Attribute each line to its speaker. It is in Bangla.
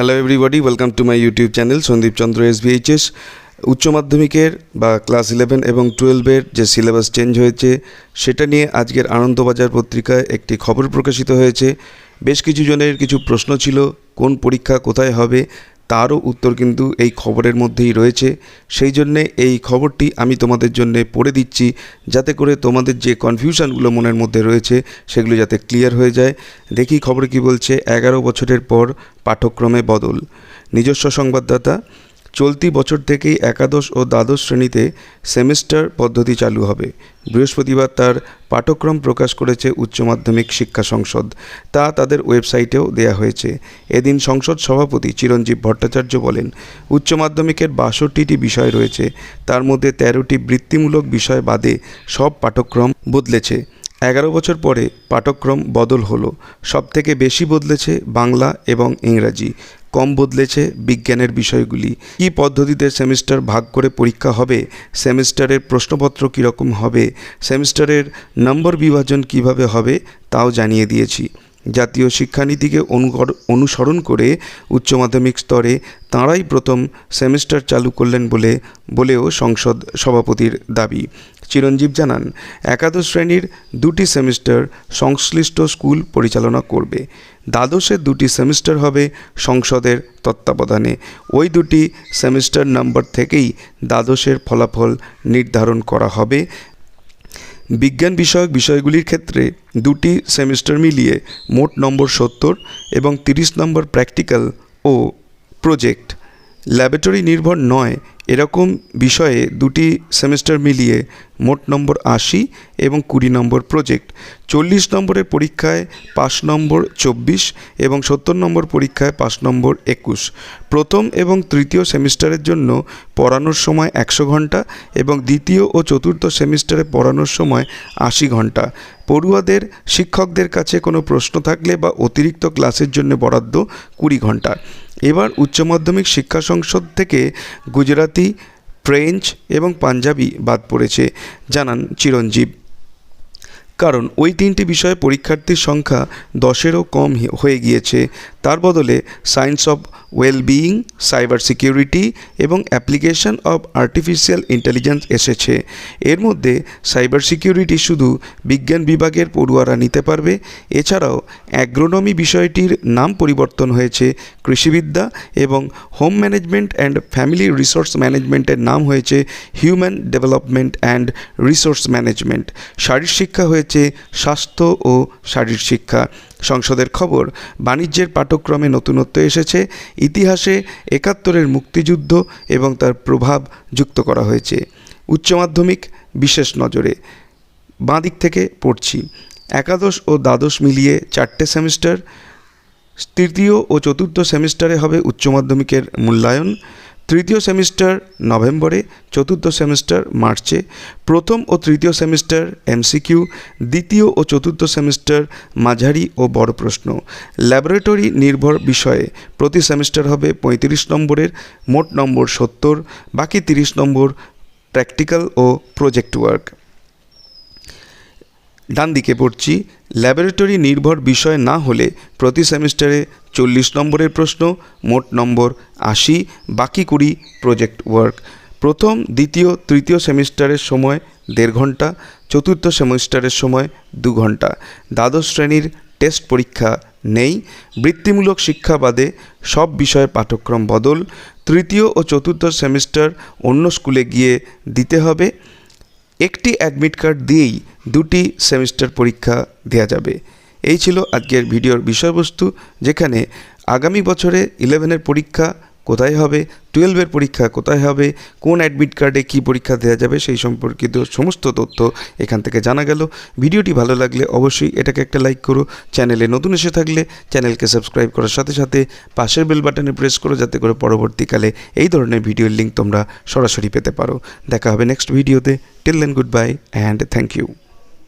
Speaker 1: Hello everybody welcome to my YouTube channel Sandip Chandra S VHS উচ্চ মাধ্যমিকের বা ক্লাস ইলেভেন এবং টুয়েলভের যে সিলেবাস চেঞ্জ হয়েছে, সেটা নিয়ে আজকের আনন্দবাজার পত্রিকায় একটি খবর প্রকাশিত হয়েছে। বেশ কিছু জনের কিছু প্রশ্ন ছিল, কোন পরীক্ষা কোথায় হবে তারও উত্তর কিন্তু এই খবরের মধ্যেই রয়েছে। সেই জন্যে এই খবরটি আমি তোমাদের জন্য পড়ে দিচ্ছি, যাতে করে তোমাদের যে কনফিউশনগুলো মনের মধ্যে রয়েছে, সেগুলো যাতে ক্লিয়ার হয়ে যায়। দেখি খবর কি বলছে, এগারো বছরের পর পাঠক্রমে বদল। নিজস্ব সংবাদদাতা চলতি বছর থেকেই একাদশ ও দ্বাদশ শ্রেণীতে সেমিস্টার পদ্ধতি চালু হবে। বৃহস্পতিবার তার পাঠ্যক্রম প্রকাশ করেছে উচ্চ মাধ্যমিক শিক্ষা সংসদ। তা তাদের ওয়েবসাইটেও দেয়া হয়েছে। এদিন সংসদ সভাপতি চিরঞ্জীব ভট্টাচার্য বলেন, উচ্চ মাধ্যমিকের বাষট্টিটি বিষয় রয়েছে। তার মধ্যে তেরোটি বৃত্তিমূলক বিষয় বাদে সব পাঠ্যক্রম বদলেছে। এগারো বছর পরে পাঠ্যক্রম বদল হলো। সবথেকে বেশি বদলেছে বাংলা এবং ইংরাজি। কম বদলেছে বিজ্ঞানের বিষয়গুলি। কি পদ্ধতিতে সেমিস্টার ভাগ করে পরীক্ষা হবে? সেমিস্টারের প্রশ্নপত্র কীরকম হবে? সেমিস্টারের নম্বর বিভাজন কীভাবে হবে? তাও জানিয়ে দিয়েছি। জাতীয় শিক্ষানীতিকে অনুসরণ করে উচ্চ মাধ্যমিক স্তরে তাঁরাই প্রথম সেমিস্টার চালু করলেন বলে, বলেও সংসদ সভাপতির দাবি। চিরঞ্জীব জানান, একাদশ শ্রেণির দুটি সেমিস্টার সংশ্লিষ্ট স্কুল পরিচালনা করবে। দ্বাদশের দুটি সেমিস্টার হবে সংসদের তত্ত্বাবধানে। ওই দুটি সেমিস্টার নম্বর থেকেই দ্বাদশের ফলাফল নির্ধারণ করা হবে। বিজ্ঞান বিষয়ক বিষয়গুলির ক্ষেত্রে দুটি সেমিস্টার মিলিয়ে মোট নম্বর সত্তর এবং তিরিশ নম্বর প্র্যাকটিক্যাল ও প্রজেক্ট। ল্যাবরেটরি নির্ভর নয় এরকম বিষয়ে দুটি সেমিস্টার মিলিয়ে মোট নম্বর আশি এবং কুড়ি নম্বর প্রজেক্ট, চল্লিশ নম্বরের পরীক্ষায় পাঁচ নম্বর চব্বিশ এবং সত্তর নম্বর পরীক্ষায় পাঁচ নম্বর একুশ। প্রথম এবং তৃতীয় সেমিস্টারের জন্য পড়ানোর সময় একশো ঘণ্টা এবং দ্বিতীয় ও চতুর্থ সেমিস্টারে পড়ানোর সময় আশি ঘণ্টা। পড়ুয়াদের, শিক্ষকদের কাছে কোনো প্রশ্ন থাকলে বা অতিরিক্ত ক্লাসের জন্য বরাদ্দ কুড়ি ঘণ্টা। এবার উচ্চ মাধ্যমিক শিক্ষা সংসদ থেকে গুজরাতি ফ্রেঞ্চ এবং পাঞ্জাবি বাদ পড়েছে, জানান চিরঞ্জীব। কারণ ওই তিনটি বিষয়ে পরীক্ষার্থীর সংখ্যা দশেরও কম হয়ে গিয়েছে। তার বদলে science of wellbeing, cyber security এবং অ্যাপ্লিকেশন অফ আর্টিফিশিয়াল ইন্টেলিজেন্স এসেছে। এর মধ্যে সাইবার সিকিউরিটি শুধু বিজ্ঞান বিভাগের পড়ুয়ারা নিতে পারবে, এছাড়াও অ্যাগ্রোনমি বিষয়টির নাম পরিবর্তন হয়েছে কৃষিবিদ্যা এবং home management and family resource ম্যানেজমেন্টের নাম হয়েছে human development and resource management. শারীর শিক্ষা হয়েছে স্বাস্থ্য ও শারীর শিক্ষা। সংসদের খবর, বাণিজ্যের পাঠক্রমে নতুনত্ব এসেছে, ইতিহাসে একাত্তরের মুক্তিযুদ্ধ এবং তার প্রভাব যুক্ত করা হয়েছে। উচ্চ মাধ্যমিক, বিশেষ নজরে। বাঁ দিক থেকে পড়ছি। একাদশ ও দ্বাদশ মিলিয়ে চারটে সেমিস্টার, তৃতীয় ও চতুর্থ সেমিস্টারে হবে উচ্চ মাধ্যমিকের মূল্যায়ন। তৃতীয় সেমিস্টার নভেম্বরে, চতুর্থ সেমিস্টার মার্চে, প্রথম ও তৃতীয় সেমিস্টার এমসিকিউ, দ্বিতীয় ও চতুর্থ সেমিস্টার মাঝারি ও বড় প্রশ্ন। ল্যাবরেটরি নির্ভর বিষয়ে প্রতি সেমিস্টার হবে পঁয়ত্রিশ নম্বরের, মোট নম্বর সত্তর, বাকি তিরিশ নম্বর প্র্যাকটিক্যাল ও প্রজেক্ট ওয়ার্ক। ডান দিকে পড়ছি, ল্যাবরেটরি নির্ভর বিষয় না হলে প্রতি সেমিস্টারে চল্লিশ নম্বরের প্রশ্ন, মোট নম্বর আশি, বাকি কুড়ি প্রজেক্ট ওয়ার্ক প্রথম, দ্বিতীয়, তৃতীয় সেমিস্টারের সময় দেড় ঘণ্টা, চতুর্থ সেমিস্টারের সময় দু ঘণ্টা। দ্বাদশ শ্রেণির টেস্ট পরীক্ষা নেই। বৃত্তিমূলক শিক্ষা বাদে সব বিষয়ে পাঠ্যক্রম বদল। তৃতীয় ও চতুর্থ সেমিস্টার অন্য স্কুলে গিয়ে দিতে হবে। একটি অ্যাডমিট কার্ড দিয়েই দুটি সেমিস্টার পরীক্ষা দেওয়া যাবে। এই ছিল আজকের ভিডিওর বিষয়বস্তু, যেখানে আগামী বছরে ইলেভেনের পরীক্ষা কোথায় হবে টুয়েলভের পরীক্ষা কোথায় হবে, কোন অ্যাডমিট কার্ডে কী পরীক্ষা দেওয়া যাবে, সেই সম্পর্কিত সমস্ত তথ্য এখান থেকে জানা গেল। ভিডিওটি ভালো লাগলে অবশ্যই এটাকে একটা লাইক করো। চ্যানেলে নতুন এসে থাকলে চ্যানেলকে সাবস্ক্রাইব করার সাথে সাথে পাশের বেল বাটনে প্রেস করো, যাতে করে পরবর্তীকালে এই ধরনের ভিডিওর লিঙ্ক তোমরা সরাসরি পেতে পারো। দেখা হবে নেক্সট ভিডিওতে till then good bye and thank you